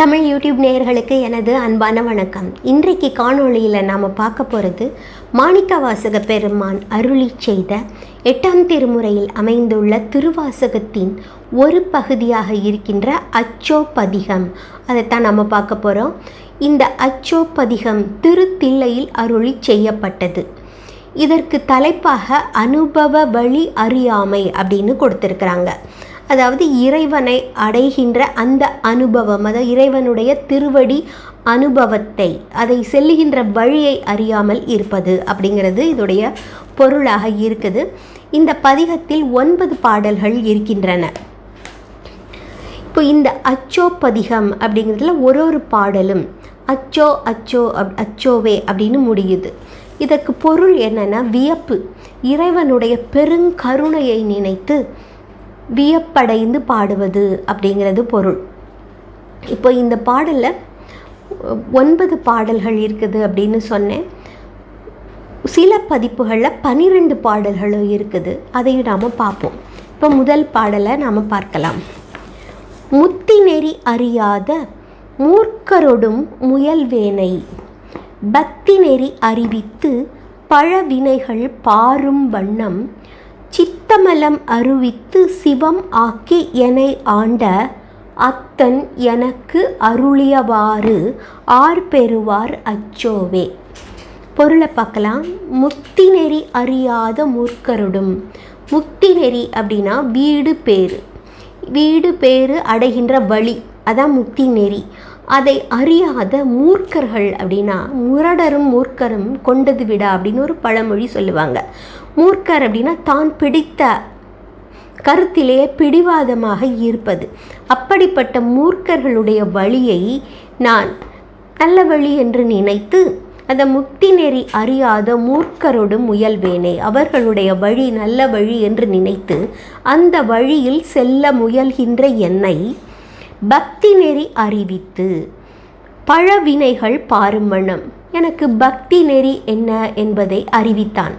Tamil YouTube நேயர்களுக்கு எனது அன்பான வணக்கம். இன்றைக்கு காணொளியில் நாம் பார்க்க போகிறது மாணிக்க வாசக பெருமான் அருளி செய்த எட்டாம் திருமுறையில் அமைந்துள்ள திருவாசகத்தின் ஒரு பகுதியாக இருக்கின்ற அச்சோபதிகம் அதைத்தான் நம்ம பார்க்க போகிறோம் இந்த அச்சோபதிகம் திருத்தில்லையில் அருளி செய்யப்பட்டது. இதற்கு தலைப்பாக அனுபவ வழி அறியாமை அப்படின்னு கொடுத்துருக்குறாங்க. அதாவது இறைவனை அடைகின்ற அந்த அனுபவம் அதாவது இறைவனுடைய திருவடி அனுபவத்தை அதை செல்லுகின்ற வழியை அறியாமல் இருப்பது அப்படிங்கிறது இதோடைய பொருளாக இருக்குது. இந்த பதிகத்தில் ஒன்பது பாடல்கள் இருக்கின்றன. இப்போ இந்த அச்சோ பதிகம் அப்படிங்கிறதுல ஒரு ஒரு பாடலும் அச்சோ அச்சோ அப் அச்சோவே அப்படின்னு முடியுது. இதற்கு பொருள் என்னென்னா வியப்பு. இறைவனுடைய பெருங்கருணையை நினைத்து வியப்படைந்து பாடுவது அப்படிங்கிறது பொருள். இப்போ இந்த பாடலில் ஒன்பது பாடல்கள் இருக்குது அப்படின்னு சொன்னேன். சில பதிப்புகளில் பன்னிரெண்டு பாடல்களும் இருக்குது. அதையும் நாம் பார்ப்போம். இப்போ முதல் பாடலை நாம் பார்க்கலாம். முத்தி நெறி அறியாத மூர்க்கரொடும் முயல்வேனை பக்தி நெறி அறிவித்து பழவினைகள் பாரும் வண்ணம் சித்தமலம் அருவித்து சிவம் ஆக்கி என்னை ஆண்ட அத்தன் எனக்கு அருளியவாறு ஆர் பெறுவார் அச்சோவே. பொருளை பார்க்கலாம். முக்தி நெறி அறியாத மூர்க்கருடும். முக்தி நெறி அப்படின்னா வீடு பேரு வீடு பேர் அடைகின்ற வழி. அதான் முக்தி நெறி. அதை அறியாத மூர்க்கர்கள் அப்படின்னா முரடரும் மூர்க்கரும் கொண்டது விடா அப்படின்னு ஒரு பழமொழி சொல்லுவாங்க. மூர்க்கர் அப்படின்னா தான் பிடித்த கருத்திலேயே பிடிவாதமாக இருப்பது. அப்படிப்பட்ட மூர்க்கர்களுடைய வழியை நான் நல்ல வழி என்று நினைத்து அந்த முக்தி நெறி அறியாத மூர்க்கரோடு முயல்வேனே. அவர்களுடைய வழி நல்ல வழி என்று நினைத்து அந்த வழியில் செல்ல முயல்கின்ற என்னை பக்தி நெறி அறிவித்து பழவினைகள் பாருமணம் எனக்கு பக்தி நெறி என்ன என்பதை அறிவித்தான்.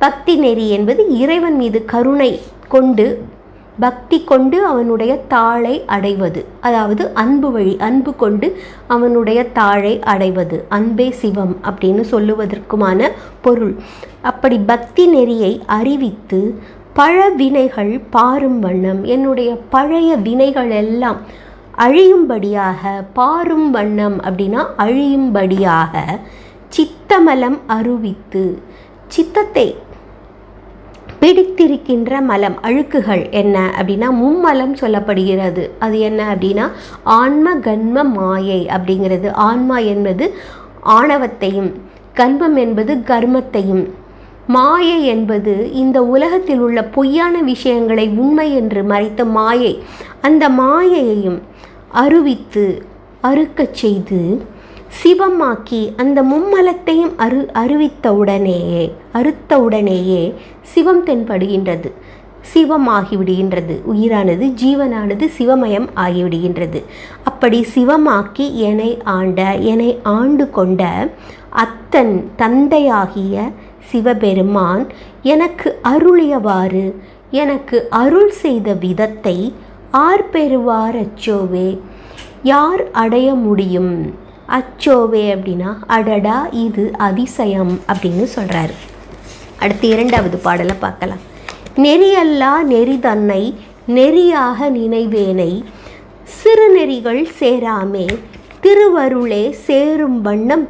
பக்தி நெறி என்பது இறைவன் மீது கருணை கொண்டு பக்தி கொண்டு அவனுடைய தாளை அடைவது. அதாவது அன்பு வழி அன்பு கொண்டு அவனுடைய தாழை அடைவது. அன்பே சிவம் அப்படின்னு சொல்லுவதற்குமான பொருள். அப்படி பக்தி நெறியை அறிவித்து பழ வினைகள் பாரும் வண்ணம் என்னுடைய பழைய வினைகள் எல்லாம் அழியும்படியாக பாரும் வண்ணம் அப்படின்னா அழியும்படியாக சித்தமலம் அருவித்து சித்தத்தை பிடித்திருக்கின்ற மலம் அழுக்குகள் என்ன அப்படின்னா மும்மலம் சொல்லப்படுகிறது. அது என்ன அப்படின்னா ஆன்ம கன்ம மாயை அப்படிங்கிறது. ஆன்மா என்பது ஆணவத்தையும் கர்மம் என்பது கர்மத்தையும். மாயை என்பது இந்த உலகத்தில் உள்ள பொய்யான விஷயங்களை உண்மை என்று மறைத்த மாயை. அந்த மாயையையும் அருவித்து அறுக்கச் செய்து சிவமாக்கி அந்த மும்மலத்தையும் அரு அறிவித்தவுடனேயே அறுத்தவுடனேயே சிவம் தென்படுகின்றது. சிவமாகிவிடுகின்றது. உயிரானது ஜீவனானது சிவமயம் ஆகிவிடுகின்றது. அப்படி சிவமாக்கி என்னை ஆண்ட என்னை ஆண்டு கொண்ட அத்தன் தந்தையாகிய சிவபெருமான் எனக்கு அருளியவாறு எனக்கு அருள் செய்த விதத்தை ஆர் பெறுவார் அச்சோவே. யார் அடைய முடியும்? அச்சோவே அப்படின்னா அடடா இது அதிசயம் அப்படின்னு சொல்கிறாரு அடுத்து இரண்டாவது பாடலை பார்க்கலாம். நெறியல்லா நெறி தன்னை நெறியாக நினைவேனை சிறுநெறிகள் சேராமே திருவருளே சேரும் வண்ணம்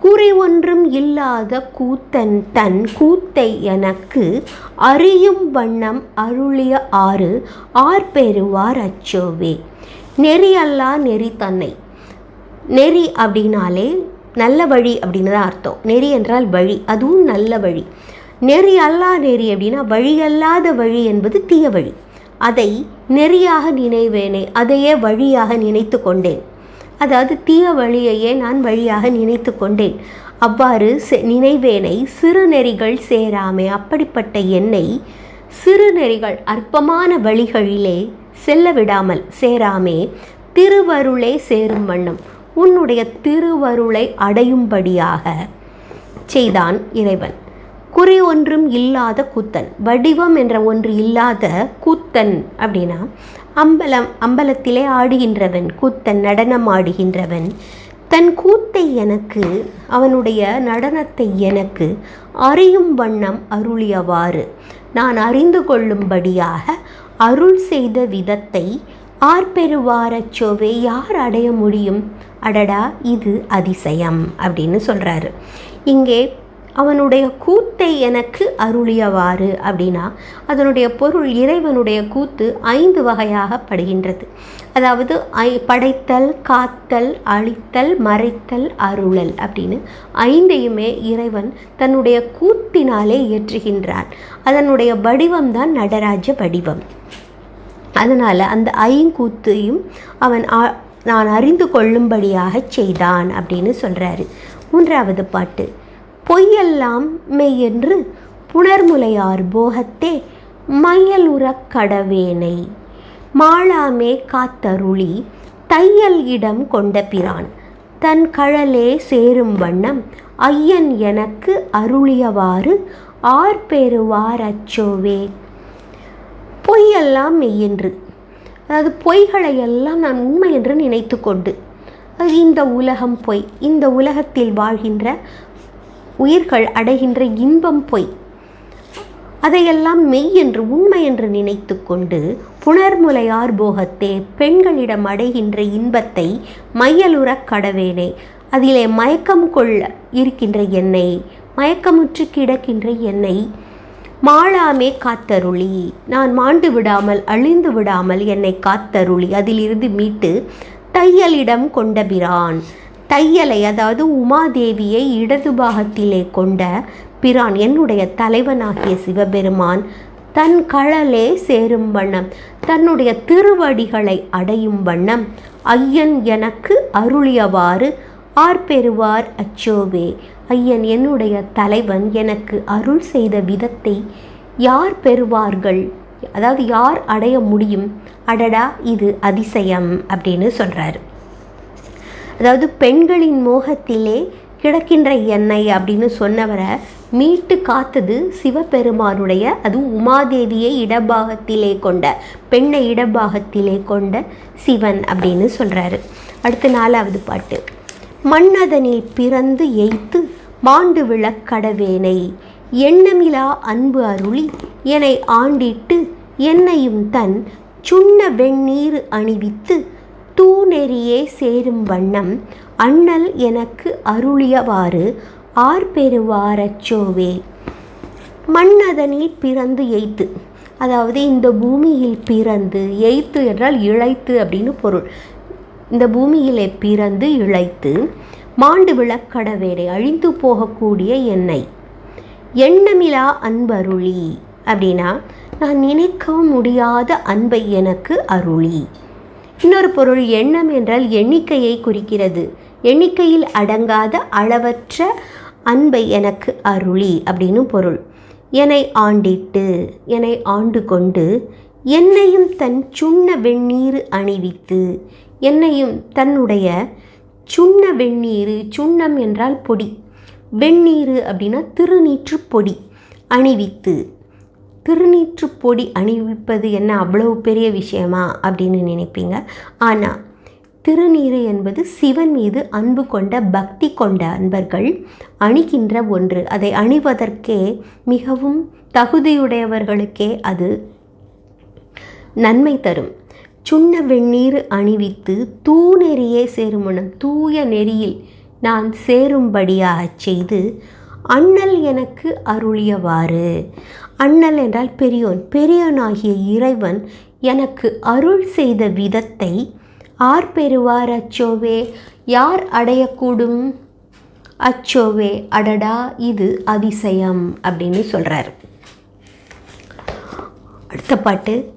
குறை ஒன்றும் இல்லாத கூத்தன் தன் கூத்தை எனக்கு அறியும் வண்ணம் அருளிய ஆறு ஆர் பெறுவார் அச்சோவே. நெறியல்லா நெறி தன்னை நெறி அப்படின்னாலே நல்ல வழி அப்படின்னு தான் அர்த்தம். நெறி என்றால் வழி அதுவும் நல்ல வழி. நெறி அல்லா நெறி அப்படின்னா வழி அல்லாத வழி என்பது தீய வழி. அதை நெறியாக நினைவேனே அதையே வழியாக நினைத்து கொண்டேன். அதாவது தீய வழியையே நான் வழியாக நினைத்து கொண்டேன். அவ்வாறு நினைவேனை சிறு நெறிகள் சேராமே அப்படிப்பட்ட என்னை சிறுநெறிகள் அற்பமான வழிகளிலே செல்ல விடாமல் சேராமே திருவருளே சேரும் வண்ணம். உன்னுடைய திருவருளை அடையும்படியாக செய்தான் இறைவன். குறி ஒன்றும் இல்லாத கூத்தன் வடிவம் என்ற ஒன்று இல்லாத கூத்தன் அப்படின்னா அம்பலம் அம்பலத்திலே ஆடுகின்றவன் கூத்தன் நடனம் ஆடுகின்றவன். தன் கூத்தை எனக்கு அவனுடைய நடனத்தை எனக்கு அறியும் வண்ணம் அருளியவாறு. நான் அறிந்து கொள்ளும்படியாக அருள் செய்த விதத்தை ஆர்பெருவாரச்சோவே யார் அடைய முடியும்? அடடா இது அதிசயம் அப்படின்னு சொல்கிறாரு இங்கே அவனுடைய கூத்தை எனக்கு அருளியவாறு அப்படின்னா அதனுடைய பொருள் இறைவனுடைய கூத்து ஐந்து வகையாக படுகின்றது. அதாவது ஐ படைத்தல் காத்தல் அழித்தல் மறைத்தல் அருளல் அப்படின்னு ஐந்தையுமே இறைவன் தன்னுடைய கூத்தினாலே இயற்றுகின்றான். அதனுடைய வடிவம்தான் நடராஜ வடிவம். அதனால் அந்த ஐங்கூத்தையும் அவன் நான் அறிந்து கொள்ளும்படியாக செய்தான் அப்படின்னு சொல்கிறாரு மூன்றாவது பாட்டு பொய்யெல்லாம் மெய்யென்று புனர்முலையார் போகத்தே மையலுறக் கடவேனை மாளாமே காத்தருளி தையல் இடம் கொண்ட பிரான் தன் கழலே சேரும் வண்ணம் ஐயன் எனக்கு அருளியவாறு ஆர்பெறுவார் அச்சோவே பொய்யெல்லாம் என்று அதாவது பொய்களை எல்லாம் நான் உண்மை என்று நினைத்து கொண்டு. அது இந்த உலகம் பொய். இந்த உலகத்தில் வாழ்கின்ற உயிர்கள் அடைகின்ற இன்பம் பொய். அதையெல்லாம் மெய் என்று உண்மை என்று நினைத்து கொண்டு புனர்முலையார் போகத்தே பெண்களிடம் அடைகின்ற இன்பத்தை மையலுறக் கடவேனே. அதிலே மயக்கம் கொள்ள இருக்கின்ற என்னை மயக்கமுற்று கிடக்கின்ற என்னை மாளாமே காத்தருளி. நான் மாண்டு விடாமல் அழிந்து விடாமல் என்னை காத்தருளி. அதிலிருந்து மீட்டு தையலிடம் கொண்ட பிரான். தையலை அதாவது உமாதேவியை இடது பாகத்திலே கொண்ட பிரான் என்னுடைய தலைவனாகிய சிவபெருமான் தன் கழலே சேரும் வண்ணம் தன்னுடைய திருவடிகளை அடையும் வண்ணம் ஐயன் எனக்கு அருளியவாறு ஆர் பெறுவார் அச்சோவே. ஐயன் என்னுடைய தலைவன் எனக்கு அருள் செய்த விதத்தை யார் பெறுவார்கள்? அதாவது யார் அடைய முடியும்? அடடா இது அதிசயம் அப்படின்னு சொல்கிறாரு அதாவது பெண்களின் மோகத்திலே கிடக்கின்ற எண்ணெய் அப்படின்னு சொன்னவரை மீட்டு காத்தது சிவபெருமானுடைய அது உமாதேவியை இடபாகத்திலே கொண்ட பெண்ணை இடபாகத்திலே கொண்ட சிவன் அப்படின்னு சொல்கிறாரு அடுத்த நாலாவது பாட்டு. மன்னதனில் பிறந்து எய்த்து மாண்டு விளக்கடவேனை எண்ணமிலா அன்பு அருளி என்னை ஆண்டிட்டு என்னையும் தன் சுண்ண வெண்ணீர் அணிவித்து தூநெறியே சேரும் வண்ணம் அண்ணல் எனக்கு அருளியவாறு ஆர்பெருவாரச்சோவே மன்னதனில் பிறந்து எய்த்து. அதாவது இந்த பூமியில் பிறந்து எய்த்து என்றால் இழைத்து அப்படின்னு பொருள். இந்த பூமியிலே பிறந்து இழைத்து மாண்டு விளக்கடவேடை அழிந்து போகக்கூடிய எண்ணெய் எண்ணமிலா அன்பருளி அப்படின்னா நான் நினைக்கவும் முடியாத அன்பை எனக்கு அருளி. இன்னொரு பொருள் எண்ணம் என்றால் எண்ணிக்கையை குறிக்கிறது. எண்ணிக்கையில் அடங்காத அளவற்ற அன்பை எனக்கு அருளி அப்படின்னு பொருள். என்னை ஆண்டிட்டு என்னை ஆண்டு கொண்டு என்னையும் தன் சுண்ண வெந்நீர் அணிவித்து என்னையும் தன்னுடைய சுண்ண வெந்நீர் சுண்ணம் என்றால் பொடி. வெந்நீர் அப்படின்னா திருநீற்று பொடி. அணிவித்து திருநீற்று பொடி அணிவிப்பது என்ன அவ்வளவு பெரிய விஷயமா அப்படின்னு நினைப்பீங்க? ஆனால் திருநீறு என்பது சிவன் மீது அன்பு கொண்ட பக்தி கொண்ட அன்பர்கள் அணிகின்ற ஒன்று. அதை அணிவதற்கே மிகவும் தகுதியுடையவர்களுக்கே அது நன்மை தரும். சுண்ண வெந்நீர் அணிவித்து தூநெறியே சேருமணம் தூய நெறியில் நான் சேரும்படியாகச் செய்து அண்ணல் எனக்கு அருளியவாறு. அண்ணல் என்றால் பெரியோன். பெரியோனாகிய இறைவன் எனக்கு அருள் செய்த விதத்தை ஆர் பெறுவார் அச்சோவே? யார் அடையக்கூடும்? அச்சோவே அடடா இது அதிசயம் அப்படின்னு சொல்கிறார் அடுத்த பாட்டு.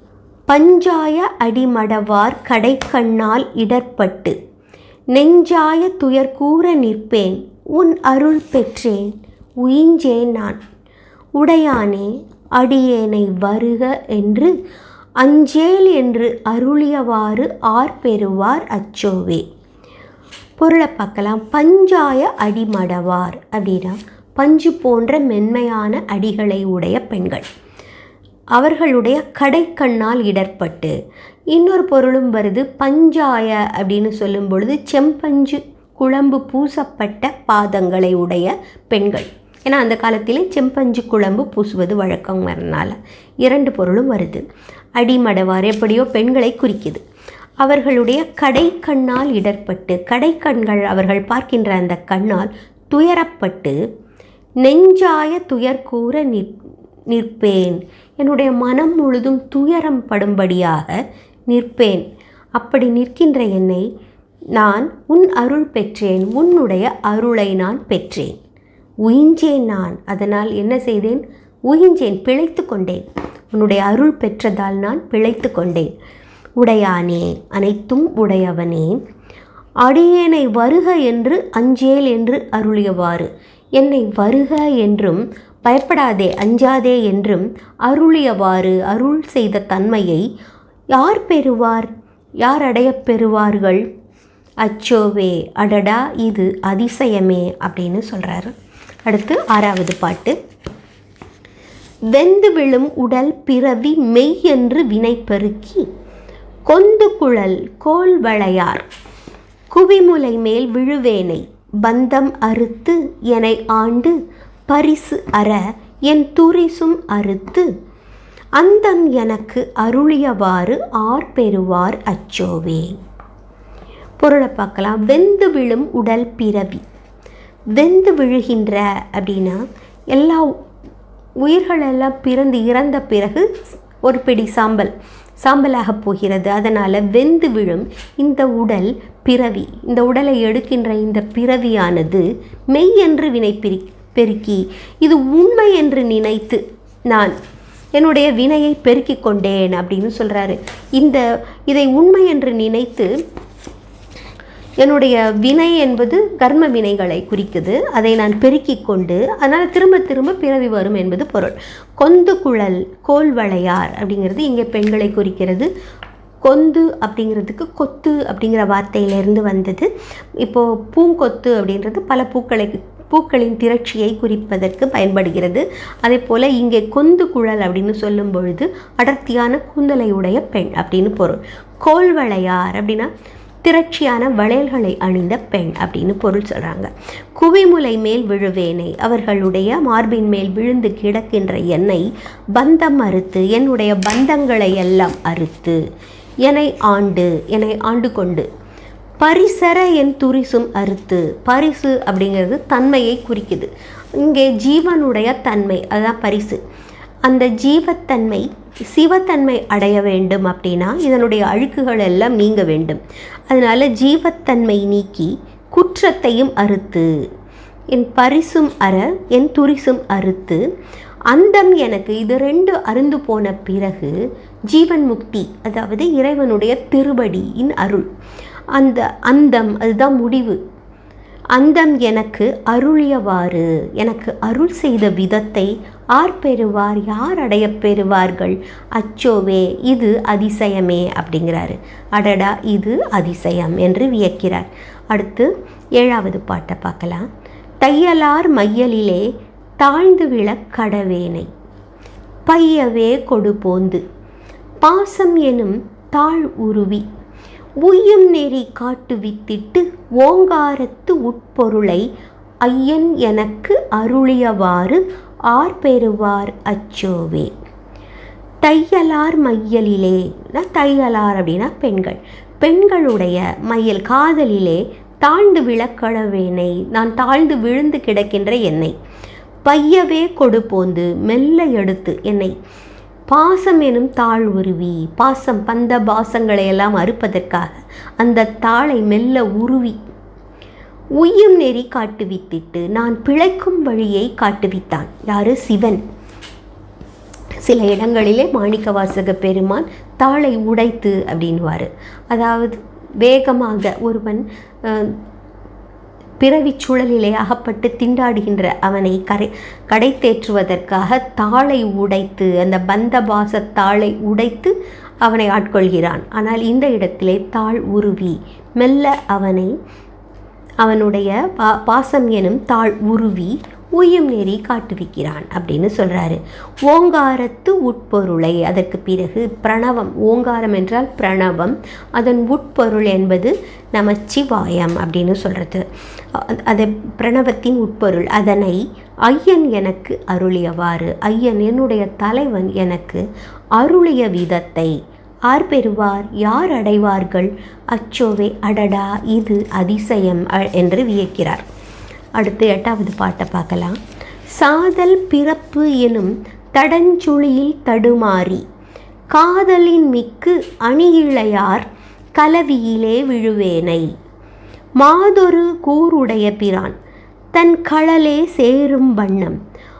பஞ்சாய அடிமடவார் கடைக்கண்ணால் இடர்பட்டு நெஞ்சாய துயர் கூற நிற்பேன் உன் அருள் பெற்றேன் உயிஞ்சேன் நான். உடையானே அடியேனை வருக என்று அஞ்சேல் என்று அருளியவாறு ஆர் பெறுவார் அச்சோவே. பொருளை பார்க்கலாம். பஞ்சாய அடிமடவார் அப்படின்னா பஞ்சு போன்ற மென்மையான அடிகளை உடைய பெண்கள். அவர்களுடைய கடைக்கண்ணால் இடர்பட்டு. இன்னொரு பொருளும் வருது பஞ்சாய அப்படின்னு சொல்லும் பொழுது செம்பஞ்சு குழம்பு பூசப்பட்ட பாதங்களை உடைய பெண்கள். ஏன்னா அந்த காலத்திலே செம்பஞ்சு குழம்பு பூசுவது வழக்கம் வரனால இரண்டு பொருளும் வருது. அடிமடவார் எப்படியோ பெண்களை குறிக்குது. அவர்களுடைய கடைக்கண்ணால் இடர்பட்டு கடைக்கண்கள் அவர்கள் பார்க்கின்ற அந்த கண்ணால் துயரப்பட்டு நெஞ்சாய துயர்கூற நிற் நிற்பேன் என்னுடைய மனம் முழுதும் துயரம் படும்படியாக நிற்பேன். அப்படி நிற்கின்ற என்னை நான் உன் அருள் பெற்றேன். உன்னுடைய அருளை நான் பெற்றேன். உயிஞ்சேன் நான். அதனால் என்ன செய்தேன்? உயிஞ்சேன் பிழைத்து கொண்டேன். உன்னுடைய அருள் பெற்றதால் நான் பிழைத்து கொண்டேன். உடையானே அனைத்தும் உடையவனே. அடியேனை வருக என்று அஞ்சேல் என்று அருளியவாறு. என்னை வருக என்றும் பயப்படாதே அஞ்சாதே என்றும் அருளியவாறு அருள் செய்த தன்மையை யார் பெறுவார்? யார் அடையப் பெறுவார்கள்? அச்சோவே அடடா இது அதிசயமே அப்படின்னு சொல்கிறாரு அடுத்து ஆறாவது பாட்டு. வெந்து விழும் உடல் பிறவி மெய் என்று வினை பெருக்கி கொந்து குழல் கோல் வளையார் குவிமுலை மேல் விழுவேனை பந்தம் அறுத்து எனை ஆண்டு பரிசு அற என் துரிசும் அறுத்து அந்தம் எனக்கு அருளியவாறு ஆர் பெறுவார் அச்சோவே. பொருளை பார்க்கலாம். வெந்து விழும் உடல் பிறவி. வெந்து விழுகின்ற அப்படின்னா எல்லா உயிர்களெல்லாம் பிறந்து இறந்த பிறகு ஒரு பிடி சாம்பல் சாம்பலாக போகிறது. அதனால் வெந்து விழும் இந்த உடல் பிறவி இந்த உடலை எடுக்கின்ற இந்த பிறவியானது மெய் என்று வினை பிரி பெருக்கி இது உண்மை என்று நினைத்து நான் என்னுடைய வினையை பெருக்கிக் கொண்டேன் அப்படின்னு சொல்கிறாரு இந்த இதை உண்மை என்று நினைத்து என்னுடைய வினை என்பது கர்ம வினைகளை குறிக்குது. அதை நான் பெருக்கிக் கொண்டு அதனால் திரும்ப திரும்ப பிறவி வரும் என்பது பொருள். கொந்து குழல் கோல்வளையார் அப்படிங்கிறது இங்கே பெண்களை குறிக்கிறது. கொந்து அப்படிங்கிறதுக்கு கொத்து அப்படிங்கிற வார்த்தையிலேருந்து வந்தது. இப்போது பூங்கொத்து அப்படின்றது பல பூக்களை பூக்களின் திரட்சியை குறிப்பதற்கு பயன்படுகிறது. அதே போல் இங்கே கொந்து குழல் அப்படின்னு சொல்லும் பொழுது அடர்த்தியான கூந்தலையுடைய பெண் அப்படின்னு பொருள். கோல்வளையார் அப்படின்னா திரட்சியான வளையல்களை அணிந்த பெண் அப்படின்னு பொருள் சொல்கிறாங்க குவிமுலை மேல் விழுவேனை அவர்களுடைய மார்பின் மேல் விழுந்து கிடக்கின்ற என்னை பந்தம் அறுத்து என்னுடைய பந்தங்களை எல்லாம் அறுத்து என்னை ஆண்டு என்னை ஆண்டு கொண்டு பரிசர என் துரிசும் அறுத்து. பரிசு அப்படிங்கிறது தன்மையை குறிக்குது. இங்கே ஜீவனுடைய தன்மை அதுதான் பரிசு. அந்த ஜீவத்தன்மை சிவத்தன்மை அடைய வேண்டும் அப்படின்னா இதனுடைய அழுக்குகள் எல்லாம் நீங்க வேண்டும். அதனால் ஜீவத்தன்மை நீக்கி குற்றத்தையும் அறுத்து. என் பரிசும் அற என் துரிசும் அறுத்து. அந்தம் எனக்கு இது ரெண்டு அருந்து போன பிறகு ஜீவன் முக்தி அதாவது இறைவனுடைய திருவடியின் அருள். அந்த அந்தம் அதுதான் முடிவு. அந்தம் எனக்கு அருளியவாறு எனக்கு அருள் செய்த விதத்தை ஆர் பெறுவார் யார் அடைய பெறுவார்கள்? அச்சோவே இது அதிசயமே அப்படிங்கிறாரு. அடடா இது அதிசயம் என்று வியக்கிறார். அடுத்து ஏழாவது பாட்டை பார்க்கலாம். தையலார் மையலிலே தாழ்ந்து விழ கடவேனை பையவே கொடு போந்து பாசம் எனும் தாழ் உருவி உய்யும் நெறி காட்டுவித்திட்டு ஓங்காரத்து உட்பொருளை ஐயன் எனக்கு அருளியவாறு ஆர் பெறுவார் அச்சோவே. தையலார் மையலிலே தையலார் அப்படின்னா பெண்கள். பெண்களுடைய மையல் காதலிலே தாழ்ந்து விளக்கடவேனை நான் தாழ்ந்து விழுந்து கிடக்கின்ற என்னை. பையவே கொடுப்போந்து மெல்ல எடுத்து என்னை. பாசம் எனும் தாழ் உருவி பாசம் பந்த பாசங்களை எல்லாம் அறுப்பதற்காக அந்த தாளை மெல்ல உருவி உய்யும் நெறி காட்டுவித்திட்டு நான் பிழைக்கும் வழியை காட்டுவித்தான். யாரு? சிவன். சில இடங்களிலே மாணிக்கவாசக பெருமான் தாளை உடைத்து அப்படின்வார் அதாவது வேகமாக ஒருவன் பிறவி சூழலிலே அகப்பட்டு திண்டாடுகின்ற அவனை கரை கடை தேற்றுவதற்காக தாளை உடைத்து அந்த பந்தபாச தாளை உடைத்து அவனை ஆட்கொள்கிறான். ஆனால் இந்த இடத்திலே தாழ் உருவி மெல்ல அவனை அவனுடைய பா பாசம் எனும் தாழ் உருவி உய்யும் நெறி காட்டுவிக்கிறான் அப்படின்னு சொல்கிறாரு ஓங்காரத்து உட்பொருளை அதற்கு பிறகு பிரணவம். ஓங்காரம் என்றால் பிரணவம். அதன் உட்பொருள் என்பது நமச்சிவாயம் அப்படின்னு சொல்கிறது அதை பிரணவத்தின் உட்பொருள். அதனை ஐயன் எனக்கு அருளியவாறு. ஐயன் என்னுடைய தலைவன் எனக்கு அருளிய விதத்தை. ஆர் பெறுவார்? யார் அடைவார்கள்? அச்சோவே அடடா இது அதிசயம் அ- என்று வியக்கிறார். அடுத்து எட்டாவது பாட்டை பார்க்கலாம். சாதல் பிறப்பு எனும் தடஞ்சுழியில் தடுமாறி காதலின் மிக்கு அணியிழையார் கலவியிலே விழுவேனை மாதொரு கூருடைய பிரான் தன் களலே சேரும் வண்ணம்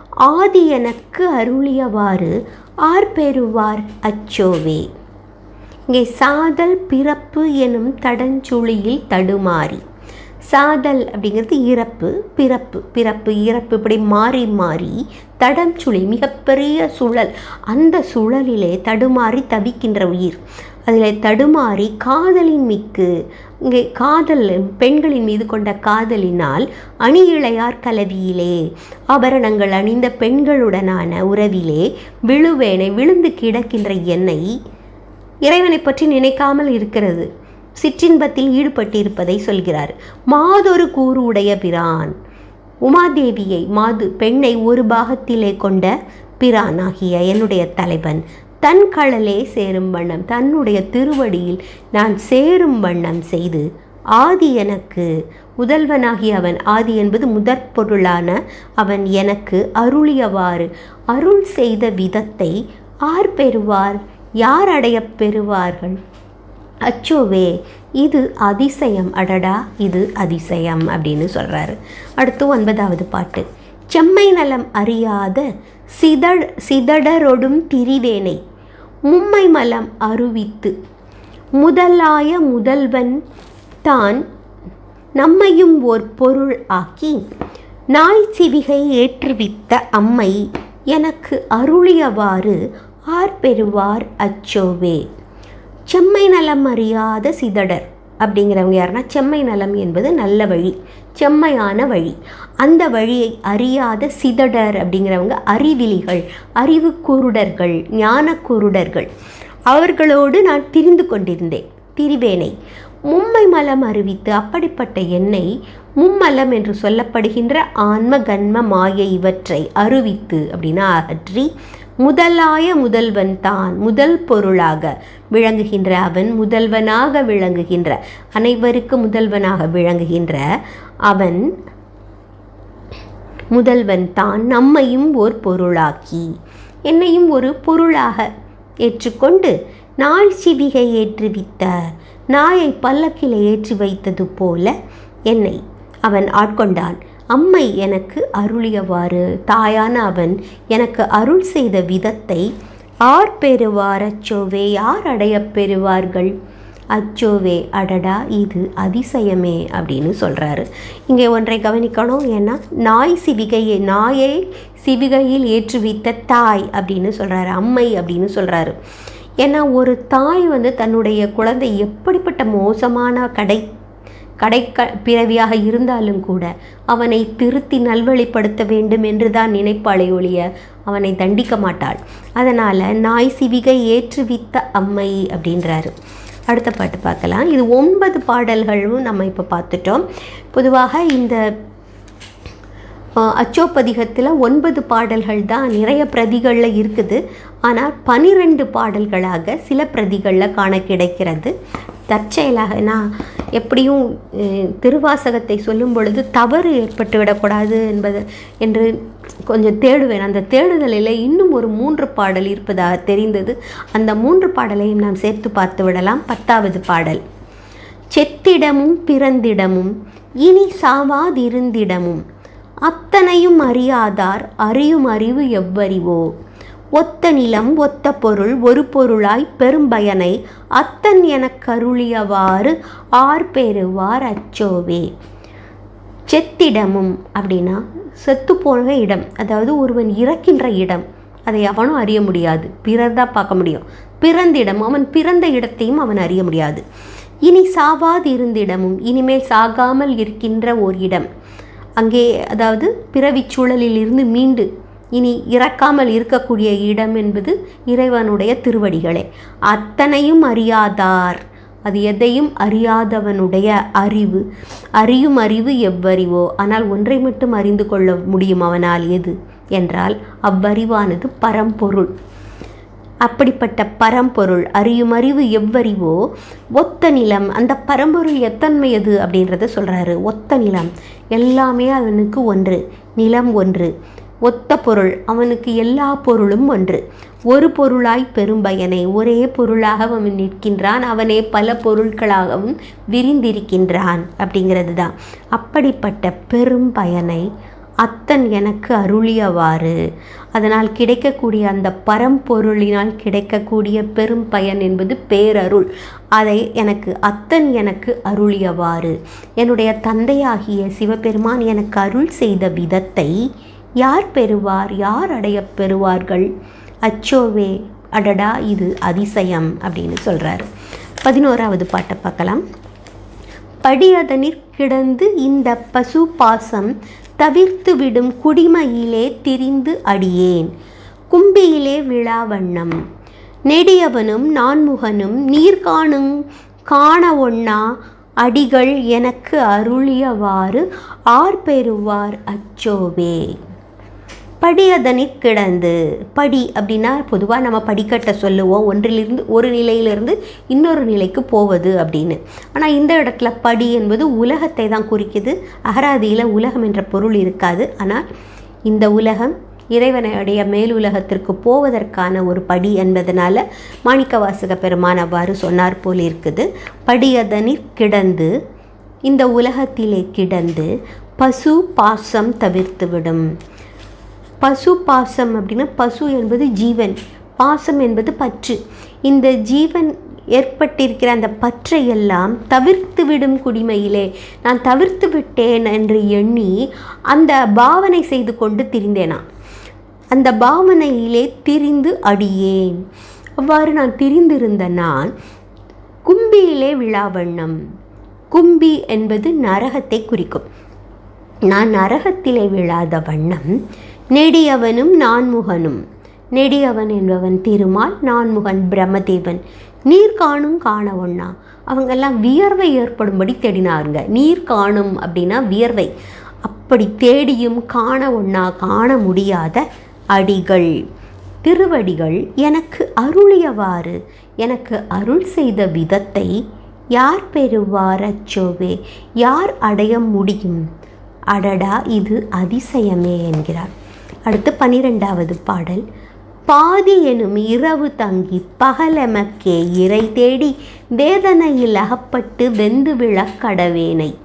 ஆதி எனக்கு அருளியவாறு ஆர் பெறுவார் அச்சோவே. இங்கே சாதல் பிறப்பு எனும் தடஞ்சுழியில் தடுமாறி சாதல் அப்படிங்கிறது இறப்பு பிறப்பு பிறப்பு இறப்பு இப்படி மாறி மாறி தடம் சுழி மிகப்பெரிய சுழல். அந்த சுழலிலே தடுமாறி தவிக்கின்ற உயிர். அதில் தடுமாறி காதலின் மிக்கு இங்கே காதல் பெண்களின் மீது கொண்ட காதலினால் அணி இளையார் கலவியிலே ஆபரணங்கள் அணிந்த பெண்களுடனான உறவிலே விழுவேனை விழுந்து கிடக்கின்ற என்னை இறைவனை பற்றி நினைக்காமல் இருக்கிறது. சிற்றின்பத்தில் ஈடுபட்டிருப்பதை சொல்கிறார். மாதொரு கூறு உடைய பிரான். உமாதேவியை மாது பெண்ணை ஒரு பாகத்திலே கொண்ட பிரான் ஆகிய என்னுடைய தலைவன் தன் கடலே சேரும் வண்ணம் தன்னுடைய திருவடியில் நான் சேரும் வண்ணம் செய்து ஆதி எனக்கு முதல்வனாகிய அவன் ஆதி என்பது முதற் பொருளான அவன் எனக்கு அருளியவாறு அருள் செய்த விதத்தை ஆர் பெறுவார் யார் அடைய பெறுவார்கள்? அச்சோவே இது அதிசயம். அடடா இது அதிசயம் அப்படின்னு சொல்கிறாரு அடுத்து ஒன்பதாவது பாட்டு. செம்மை நலம் அறியாத சிதழ் சிதடரொடும் திரிவேனை மும்மை மலம் அருவித்து முதலாய முதல்வன் தான் நம்மையும் ஓர் பொருள் ஆக்கி நாய் சிவிகை ஏற்றுவித்த அம்மை எனக்கு அருளியவாறு ஆர் பெறுவார் அச்சோவே. செம்மை நலம் அறியாத சிதடர் அப்படிங்கிறவங்க யாருன்னா செம்மை நலம் என்பது நல்ல வழி செம்மையான வழி. அந்த வழியை அறியாத சிதடர் அப்படிங்கிறவங்க அறிவிலிகள் அறிவு குருடர்கள் ஞான குருடர்கள் அவர்களோடு நான் திரிந்து கொண்டிருந்தேன் திரிவேனை. மும்மை மலம் அறிவித்து அப்படிப்பட்ட என்னை மும்மலம் என்று சொல்லப்படுகின்ற ஆன்ம கன்ம மாய இவற்றை அறிவித்து அப்படின்னா அகற்றி முதலாய முதல்வன் தான் முதல் பொருளாக விளங்குகின்ற அவன் முதல்வனாக விளங்குகின்ற அனைவருக்கு முதல்வனாக விளங்குகின்ற அவன் முதல்வன் தான் நம்மையும் ஓர் பொருளாக்கி. என்னையும் ஒரு பொருளாக ஏற்றுக்கொண்டு நாய் சிவிகை ஏற்றுவித்த நாயை பல்லக்கில் ஏற்றி வைத்தது போல என்னை அவன் ஆட்கொண்டான். அம்மை எனக்கு அருளியவாறு. தாயான அவன் எனக்கு அருள் செய்த விதத்தை ஆர் பெறுவார் அச்சோவே? யார் அடையப் பெறுவார்கள்? அச்சோவே அடடா இது அதிசயமே அப்படின்னு சொல்கிறாரு இங்கே ஒன்றை கவனிக்கணும். ஏன்னா நாய் சிவிகையை நாயை சிவிகையில் ஏற்றுவித்த தாய் அப்படின்னு சொல்கிறாரு அம்மை அப்படின்னு சொல்கிறாரு ஏன்னா ஒரு தாய் வந்து தன்னுடைய குழந்தை எப்படிப்பட்ட மோசமான கடை கடைக்க பிறவியாக இருந்தாலும் கூட அவனை திருத்தி நல்வழிப்படுத்த வேண்டும் என்று தான் நினைப்பாளே ஒழிய அவனை தண்டிக்க மாட்டாள். அதனால் நாய் சிவிகை ஏற்றுவித்த அம்மை அப்படின்றாரு. அடுத்த பாட்டு பார்க்கலாம். இது ஒன்பது பாடல்களும் நம்ம இப்போ பார்த்துட்டோம். பொதுவாக இந்த அச்சோப்பதிகத்தில் ஒன்பது பாடல்கள் தான் நிறைய பிரதிகளில் இருக்குது. ஆனால் பனிரெண்டு பாடல்களாக சில பிரதிகளில் காண கிடைக்கிறது. தற்செயலாக நான் எப்படியும் திருவாசகத்தை சொல்லும் பொழுது தவறு ஏற்பட்டுவிடக்கூடாது என்பது என்று கொஞ்சம் தேடுவேன். அந்த தேடுதலில் இன்னும் ஒரு மூன்று பாடல் இருப்பதாக தெரிந்தது. அந்த மூன்று பாடலையும் நாம் சேர்த்து பார்த்து விடலாம். பத்தாவது பாடல். செத்திடமும் பிறந்திடமும் இனி சாவாதிருந்திடமும் அத்தனையும் அறியாதார் அறியும் அறிவு எவ்வறிவோ? ஒத்த நிலம் ஒத்த பொருள் ஒரு பொருளாய் பெரும்பயனை அத்தன் எனக் கருளியவாறு ஆர் பெறுவார் அச்சோவே. செத்திடமும் அப்படின்னா செத்து போன இடம் அதாவது ஒருவன் இறக்கின்ற இடம். அதை அவனும் அறிய முடியாது. பிறர் தான் பார்க்க முடியும். பிறந்த இடம் அவன் பிறந்த இடத்தையும் அவன் அறிய முடியாது. இனி சாவாது இருந்திடமும் இனிமேல் சாகாமல் இருக்கின்ற ஓர் இடம். அங்கே அதாவது பிறவிச் சூழலிலிருந்து மீண்டு இனி இறக்காமல் இருக்கக்கூடிய இடம் என்பது இறைவனுடைய திருவடிகளே. அத்தனையும் அறியாதார். அது எதையும் அறியாதவனுடைய அறிவு. அறியும் அறிவு எவ்வறிவோ ஆனால் ஒன்றை மட்டும் அறிந்து கொள்ள முடியும் அவனால் எது? என்றால் அவ்வறிவானது பரம்பொருள். அப்படிப்பட்ட பரம்பொருள் அறியும் அறிவு எவ்வறிவோ ஒத்த நிலம் அந்த பரம்பொருள் எத்தன்மையது அப்படின்றத சொல்கிறாரு ஒத்த நிலம். எல்லாமே அவனுக்கு ஒன்று நிலம் ஒன்று. ஒத்த பொருள் அவனுக்கு எல்லா பொருளும் ஒன்று. ஒரு பொருளாய் பெரும் பயனை ஒரே பொருளாக அவன் நிற்கின்றான் அவனே பல பொருட்களாகவும் விரிந்திருக்கின்றான் அப்படிங்கிறது தான் அப்படிப்பட்ட பெரும் பயனை அத்தன் எனக்கு அருளியவாறு. அதனால் கிடைக்கக்கூடிய அந்த பரம்பொருளினால் கிடைக்கக்கூடிய பெரும் பயன் என்பது பேரருள். அதை எனக்கு அத்தன் எனக்கு அருளியவாறு. என்னுடைய தந்தையாகிய சிவபெருமான் எனக்கு அருள் செய்த விதத்தை யார் பெறுவார்? யார் அடையப் பெறுவார்கள்? அச்சோவே அடடா இது அதிசயம் அப்படின்னு சொல்கிறாரு பதினோராவது பாட்டை பார்க்கலாம். படியதனிற் கிடந்து இந்த பசு பாசம் தவிர்த்து விடும் குடிமையிலே திரிந்து அடியேன். கும்பியிலே விழாவண்ணம் நெடியவனும் நான்முகனும் நீர்காணும் காண ஒண்ணா? அடிகள் எனக்கு அருளியவாறு ஆர் பெறுவார் அச்சோவே? படியதனி கிடந்து. படி அப்படின்னா பொதுவாக நம்ம படிக்கட்டை சொல்லுவோம். ஒன்றிலிருந்து ஒரு நிலையிலிருந்து இன்னொரு நிலைக்கு போவது அப்படின்னு. ஆனால் இந்த இடத்துல படி என்பது உலகத்தை தான் குறிக்குது. அகராதியில் உலகம் என்ற பொருள் இருக்காது. ஆனால் இந்த உலகம் இறைவனுடைய மேலுலகத்திற்கு போவதற்கான ஒரு படி என்பதனால மாணிக்கவாசக பெருமான் அவ்வாறு சொன்னார் போல் இருக்குது. படியதனிற் கிடந்து இந்த உலகத்திலே கிடந்து பசு பாசம் தவிர்த்துவிடும். பசு பாசம் அப்படின்னா பசு என்பது ஜீவன் பாசம் என்பது பற்று. இந்த ஜீவன் ஏற்பட்டிருக்கிற அந்த பற்றை எல்லாம் தவிர்த்து விடும் குடிமையிலே நான் தவிர்த்து விட்டேன் என்று எண்ணி அந்த பாவனை செய்து கொண்டு திரிந்தேனா? அந்த பாவனையிலே திரிந்து அடியேன். அவ்வாறு நான் திரிந்திருந்த நான் கும்பியிலே விழாவண்ணம் கும்பி என்பது நரகத்தை குறிக்கும். நான் நரகத்திலே விழாத வண்ணம் நெடியவனும் நான்முகனும். நெடியவன் என்பவன் திருமால் நான்முகன் பிரம்மதேவன். நீர் காணும் காண ஒண்ணா அவங்கெல்லாம் வியர்வை ஏற்படும்படி தேடினாருங்க. நீர் காணும் அப்படின்னா வியர்வை. அப்படி தேடியும் காண ஒண்ணா காண முடியாத அடிகள். திருவடிகள் எனக்கு அருளியவாறு. எனக்கு அருள் செய்த விதத்தை யார் பெறுவார் அச்சோவே? யார் அடைய முடியும்? அடடா இது அதிசயமே என்கிறார். அடுத்து பனிரெண்டாவது பாடல். பாதி எனும் இரவு தங்கி பகலெமக்கே இறை தேடி வேதனையில் அகப்பட்டு வெந்து விழக்கடவேனை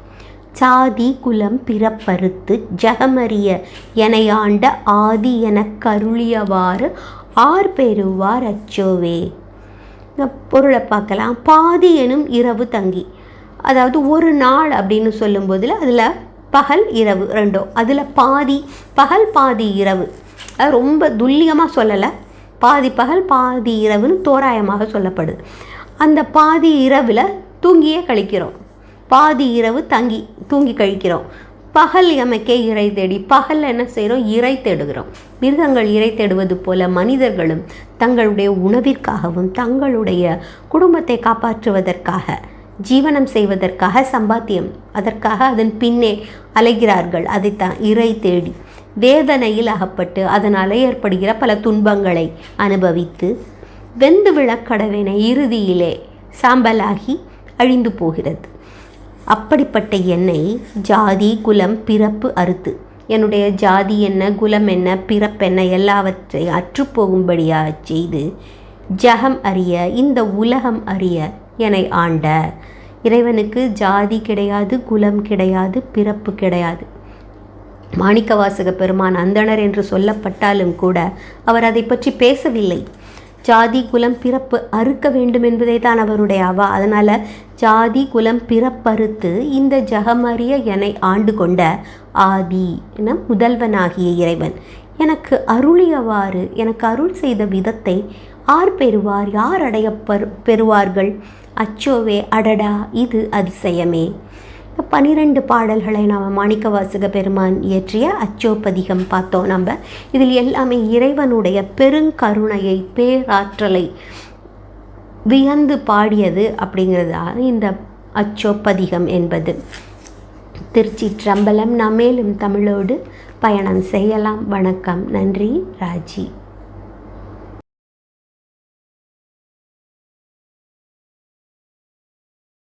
சாதி குலம் பிறப்பறுத்து ஜகமறிய எனையாண்ட ஆதி எனக் கருளியவாறு ஆர் பெறுவார் அச்சோவே. பொருளை பார்க்கலாம். பாதி எனும் இரவு தங்கி. அதாவது ஒரு நாள் அப்படின்னு சொல்லும்போதில் அதில் பகல் இரவு ரெண்டும். அதில் பாதி பகல் பாதி இரவு. அது ரொம்ப துல்லியமாக சொல்லலை. பாதி பகல் பாதி இரவுன்னு தோராயமாக சொல்லப்படுது. அந்த பாதி இரவில் தூங்கியே கழிக்கிறோம். பாதி இரவு தங்கி தூங்கி கழிக்கிறோம். பகல் எமக்கே இறை தேடி பகல் என்ன செய்கிறோம் இறை தேடுகிறோம். மிருகங்கள் இறை தேடுவது போல மனிதர்களும் தங்களுடைய உணவிற்காகவும் தங்களுடைய குடும்பத்தை காப்பாற்றுவதற்காக ஜீவனம் செய்வதற்காக சம்பாத்தியம். அதற்காக அதன் பின்னே அலைகிறார்கள். அதைத்தான் இறை தேடி. வேதனையில் அகப்பட்டு அதனால் ஏற்படுகிற பல துன்பங்களை அனுபவித்து வெந்து விழக்கடவினை இறுதியிலே சாம்பலாகி அழிந்து போகிறது. அப்படிப்பட்ட என்னை ஜாதி குலம் பிறப்பு அறுத்து. என்னுடைய ஜாதி என்ன குலம் என்ன பிறப்பென்ன எல்லாவற்றை அற்றுப்போகும்படியாக செய்து ஜகம் அறிய இந்த உலகம் அறிய என்னை ஆண்ட. இறைவனுக்கு ஜாதி கிடையாது குலம் கிடையாது பிறப்பு கிடையாது. மாணிக்கவாசக பெருமான் அந்தணர் என்று சொல்லப்பட்டாலும் கூட அவர் அதை பற்றி பேசவில்லை. ஜாதி குலம் பிறப்பு அறுக்க வேண்டும் என்பதே தான் அவருடைய அவா. அதனால் ஜாதி குலம் பிறப்பறுத்து இந்த ஜகமறிய என்னை ஆண்டு கொண்ட ஆதி என முதல்வனாகிய இறைவன். எனக்கு அருளியவாறு எனக்கு அருள் செய்த விதத்தை ஆர் பெறுவார் யார் அடைய பெறுவார்கள்? அச்சோவே அடடா இது அதிசயமே. பனிரெண்டு பாடல்களை நாம் மாணிக்கவாசக பெருமான் இயற்றிய அச்சோப்பதிகம் பார்த்தோம் நம்ம. இதில் எல்லாமே இறைவனுடைய பெருங்கருணையை பேராற்றலை வியந்து பாடியது அப்படிங்கிறதால இந்த அச்சோப்பதிகம் என்பது. திருச்சி ட்ரம்பலம் நாம் மேலும் தமிழோடு பயணம் செய்யலாம். வணக்கம் நன்றி ராஜி.